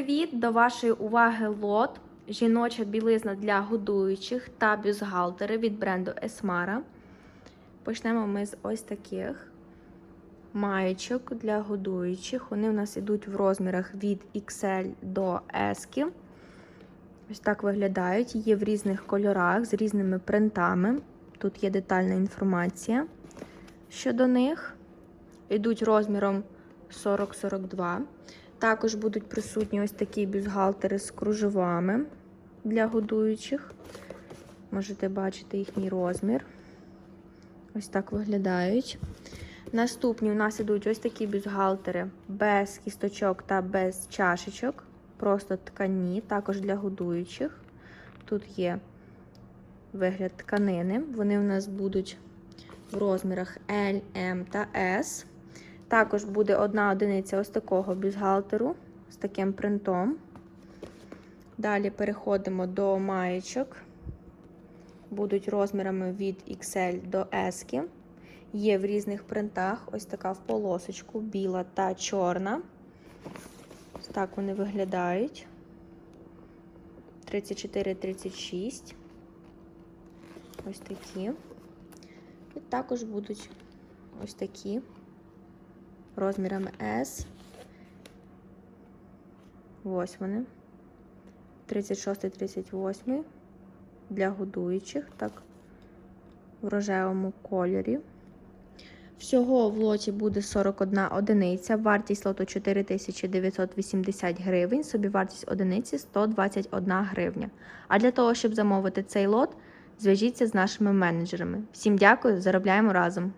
привіт! До вашої уваги лот. Жіноча білизна для годуючих та бюстгальтери від бренду Esmara. Почнемо ми з ось таких маєчок для годуючих. Вони у нас йдуть в розмірах від XL до S. Ось так виглядають. Є в різних кольорах з різними принтами. Тут є детальна інформація щодо них. Йдуть розміром 40-42. Також будуть присутні ось такі бюстгальтери з кружевами для годуючих. Можете бачити їхній розмір. Ось так виглядають. Наступні у нас ідуть ось такі бюстгальтери без кісточок та без чашечок. Просто ткані, також для годуючих. Тут є вигляд тканини. Вони у нас будуть в розмірах L, M та S. Також буде одна одиниця ось такого бюстгальтеру з таким принтом. Далі переходимо до маєчок. Будуть розмірами від XL до S. Є в різних принтах. Ось така в полосочку, біла та чорна. Ось так вони виглядають. 34-36. Ось такі. І також будуть ось такі розмірами S. Ось вони. 36-38 для годуючих, так, в рожевому кольорі. Всього в лоті буде 41 одиниця, вартість лоту 4980 гривень, собівартість одиниці 121 гривня. А для того, щоб замовити цей лот, зв'яжіться з нашими менеджерами. Всім дякую, заробляємо разом!